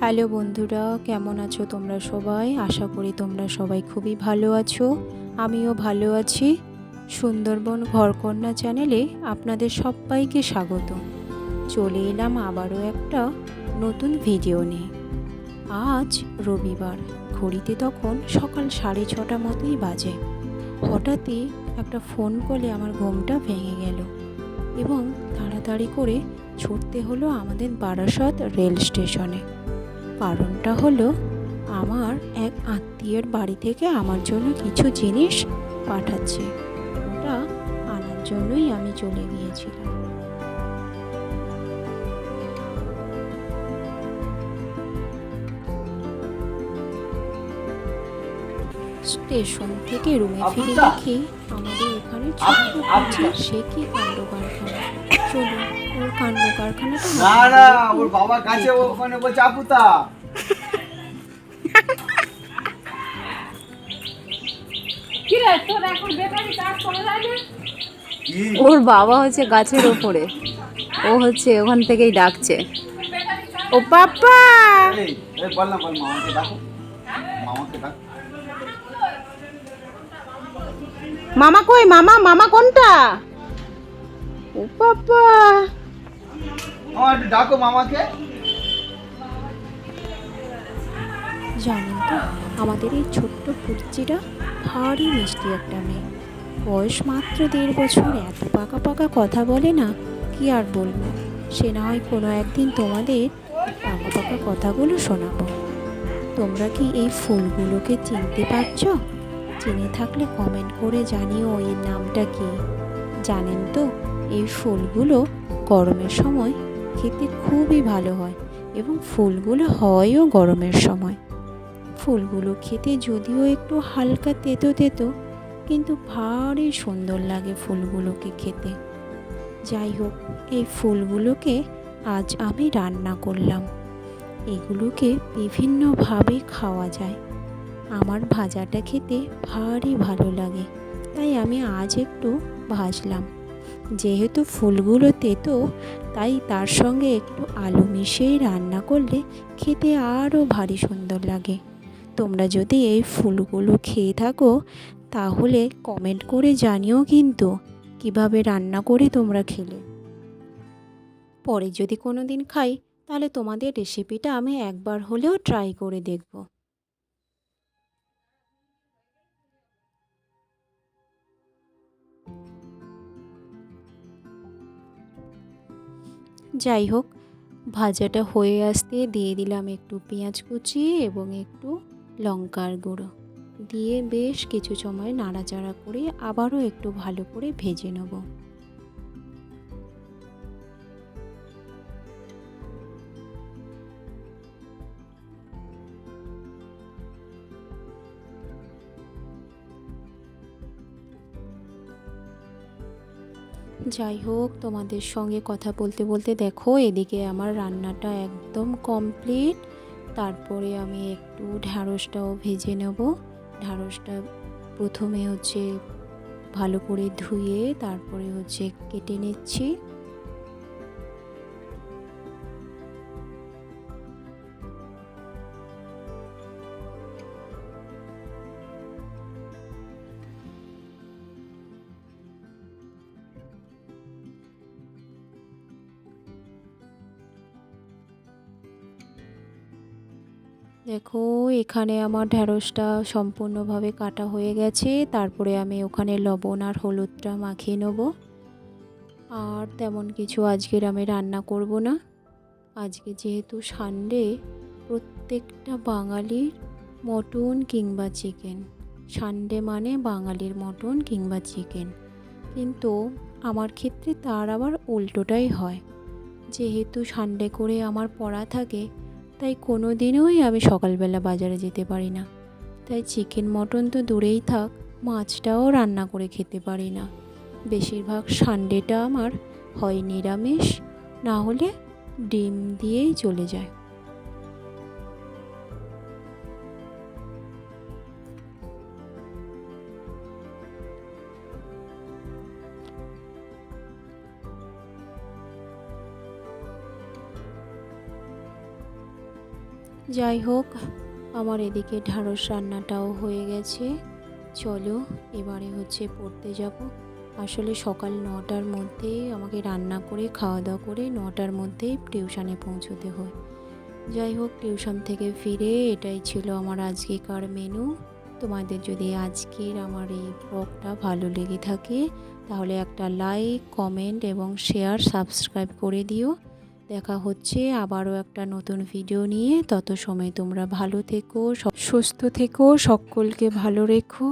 Hello বন্ধুরা, কেমন আছো তোমরা সবাই? আশা করি তোমরা সবাই খুবই ভালো আছো। আমিও ভালো আছি। সুন্দরবন ঘরকন্যা চ্যানেলে আপনাদের সবাইকে স্বাগত। চলে এলাম আবারও একটা নতুন ভিডিও নিয়ে। আজ রবিবার, ঘড়িতে তখন সকাল সাড়ে ছটা মতোই বাজে। হঠাৎই একটা ফোন কলে আমার ঘুমটা ভেঙে গেল এবং তাড়াতাড়ি করে ছুটতে হলো আমাদের বারাসত রেল স্টেশনে। কারণটা হলো আমার এক আত্মীয়ের বাড়ি থেকে আমার জন্য কিছু জিনিস পাঠাচ্ছে। ওটা আনার জন্যই আমি চলে গিয়েছিলাম। স্টেশন থেকে রুমে ফিরে দেখি আমাদের এখানে ছোট্ট সে কি কাণ্ড কারখানা চলুন। কাণ্ড কারখানাটা না না ওর বাবা কাছে ওখানে বলছে আপুতা ওর বাবা হচ্ছে গাছের ওপরে। ও হচ্ছে ওখান থেকেই ডাকছে। ও পাপা! মামা কই? মামা মামা কোনটা? ও পাপা! একটু ডাকো মামাকে। জানেন তো, আমাদের এই ছোট্ট পুচিটা ভারী মিষ্টি একটা মেয়ে। বয়স মাত্র দেড় বছর, এত পাকা পাকা কথা বলে না, কি আর বলব? সে না হয় কোনো একদিন তোমাদের পাকা পাকা কথাগুলো শোনাবো। তোমরা কি এই ফুলগুলোকে চিনতে পারছ? চিনে থাকলে কমেন্ট করে জানিও এর নামটা কি। জানেন তো, এই ফুলগুলো গরমের সময় খেতে খুবই ভালো হয় এবং ফুলগুলো হয়ও গরমের সময়। ফুলগুলো খেতে যদিও একটু হালকা তেতো তেতো, কিন্তু ভারী সুন্দর লাগে ফুলগুলোকে খেতে। যাই হোক, এই ফুলগুলোকে আজ আমি রান্না করলাম। এগুলোকে বিভিন্নভাবে খাওয়া যায়। আমার ভাজাটা খেতে ভারী ভালো লাগে, তাই আমি আজ একটু ভাজলাম। যেহেতু ফুলগুলো তেতো তাই তার সঙ্গে একটু আলু মিশিয়ে রান্না করলে খেতে আরও ভারী সুন্দর লাগে। তোমরা যদি এই ফুলগুলো খেয়ে থাকো, তাহলে কমেন্ট করে জানিও কিন্তু কীভাবে রান্না করে তোমরা খেলে। পরে যদি কোনো দিন খাই, তাহলে তোমাদের রেসিপিটা আমি একবার হলেও ট্রাই করে দেখব। যাই হোক, ভাজাটা হয়ে আসতে দিয়ে দিলাম একটু পেঁয়াজ কুচি এবং একটু লঙ্কার গুঁড়ো। দিয়ে বেশ কিছু সময় নাড়াচাড়া করে আবারও একটু ভালো করে ভেজে নেব। যাই হোক, তোমাদের সঙ্গে কথা বলতে বলতে দেখো, এদিকে আমার রান্নাটা একদম কমপ্লিট তারপরে আমি একটু ঢ্যাঁড়সটাও ভেজে নেব। ঢ্যাঁড়সটা প্রথমে হচ্ছে ভালো করে ধুয়ে, তারপরে হচ্ছে কেটে নিচ্ছি। দেখো, এখানে আমার ঢ্যাঁড়সটা সম্পূর্ণভাবে কাটা হয়ে গেছে। তারপরে আমি ওখানে লবণ আর হলুদটা মাখিয়ে নেব। আর তেমন কিছু আজকের আমি রান্না করব না। আজকে যেহেতু সানডে প্রত্যেকটা বাঙালির মটন কিংবা চিকেন। সানডে মানে বাঙালির মটন কিংবা চিকেন। কিন্তু আমার ক্ষেত্রে তার আবার উল্টোটাই হয়। যেহেতু সানডে করে আমার পড়া থাকে তাই কোনো দিনই আমি সকালবেলা বাজারে যেতে পারি না। তাই চিকেন মটন তো দূরেই থাক, মাছটাও রান্না করে খেতে পারি না। বেশিরভাগ সানডেটা আমার হয় নিরামিষ, না হলে ডিম দিয়েই চলে যায়। যাই হোক, আমার এদিকে ঢ্যাঁড়স রান্নাটাও হয়ে গেছে। চলো, এবারে হচ্ছে পড়তে যাব। আসলে সকাল নটার মধ্যেই আমাকে রান্না করে খাওয়া দাওয়া করে নটার মধ্যেই টিউশানে পৌঁছতে হয়। যাই হোক, টিউশন থেকে ফিরে এটাই ছিল আমার আজকেকার মেনু। তোমাদের যদি আজকের আমার এই ব্লগটা ভালো লেগে থাকে, তাহলে একটা লাইক, কমেন্ট এবং শেয়ার সাবস্ক্রাইব করে দিও। দেখা হচ্ছে আবারও একটা নতুন ভিডিও নিয়ে। তত সময় তোমরা ভালো থেকো সুস্থ থেকো, সকলকে ভালো রেখো।